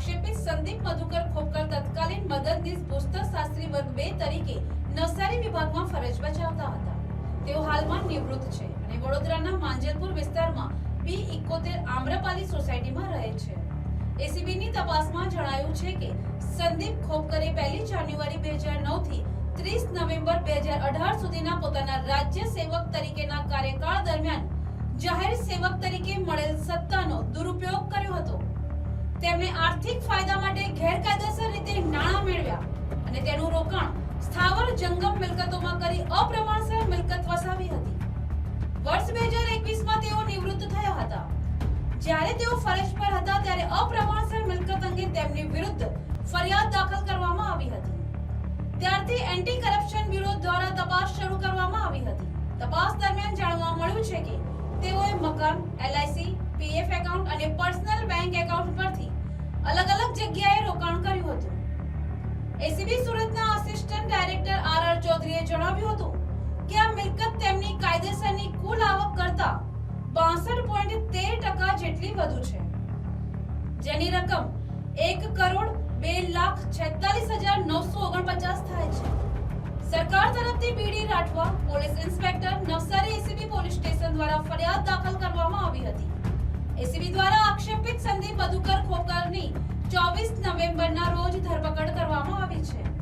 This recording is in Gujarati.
આક્ષેપિત સંદીપ મધુકર ખોપકર તત્કાલીન મદદનીશ પુસ્તક શાસ્ત્રી વર્ગ બે તરીકે નવસારી વિભાગમાં ફરજ બજાવતા હતા. તેઓ હાલમાં નિવૃત્ત છે અને વડોદરાના માંજલપુર વિસ્તારમાં બી ઇકોતેર આમ્રપાલી સોસાયટીમાં રહે છે. એસીબીની તપાસમાં જણાયું છે કે સંદીપ ખોપકરે પહેલી જાન્યુઆરી બે હજાર નવથી ત્રીસ નવેમ્બર બે હજાર અઢાર સુધીના પોતાના રાજ્ય સેવક તરીકેના કાર્યકાળ દરમિયાન જાહેર સેવક તરીકે મળેલ સત્તાનો દુરુપયોગ કર્યો હતો. તેમણે આર્થિક ફાયદા માટે ગેરકાયદેસર રીતે નાણાં મેળવ્યા અને તેનું રોકાણ સ્થાવર જંગમ મિલકતોમાં કરી અપ્રમાણસર મિલકત વસાવી હતી. વર્ષ બે હજાર એકવીસમાં તેઓ નિવૃત્ત થયા હતા. જ્યારે તેઓ ફરજ પર હતા ત્યારે અપ્રમાણસર મિલકત અંગે તેમની વિરુદ્ધ ફરિયાદ દાખલ કરવામાં આવી હતી. ત્યારથી એન્ટી કરપ્શન બ્યુરો દ્વારા તપાસ શરૂ કરવામાં આવી હતી. તપાસ દરમિયાન જાણવા મળ્યું છે કે તેઓએ મકાન એલઆઈસી પીએફ એકાઉન્ટ અને પર્સનલ બેંક એસીબી સુરતના આસિસ્ટન્ટ ડાયરેક્ટર આર આર ચૌધરીએ જણાવ્યું હતું કે આ મિલકત તેમની કાયદેસરની કુલ આવક કરતા બાસઠ પોઈન્ટ તેર ટકા જેટલી વધુ છે. જેની રકમ એક કરોડ બે લાખ છેતાલીસ હજાર નવસો ઓગણપચાસ થાય છે. સરકાર તરફથી BD Rathwa police inspector Navsari ACB police station દ્વારા ફરિયાદ દાખલ કરવામાં આવી હતી. એસીબી દ્વારા આક્ષેપિત સંદીપ મધુકર ખોકરની ચોવીસ નવેમ્બરના રોજ ધરપકડ કરવામાં આવી છે.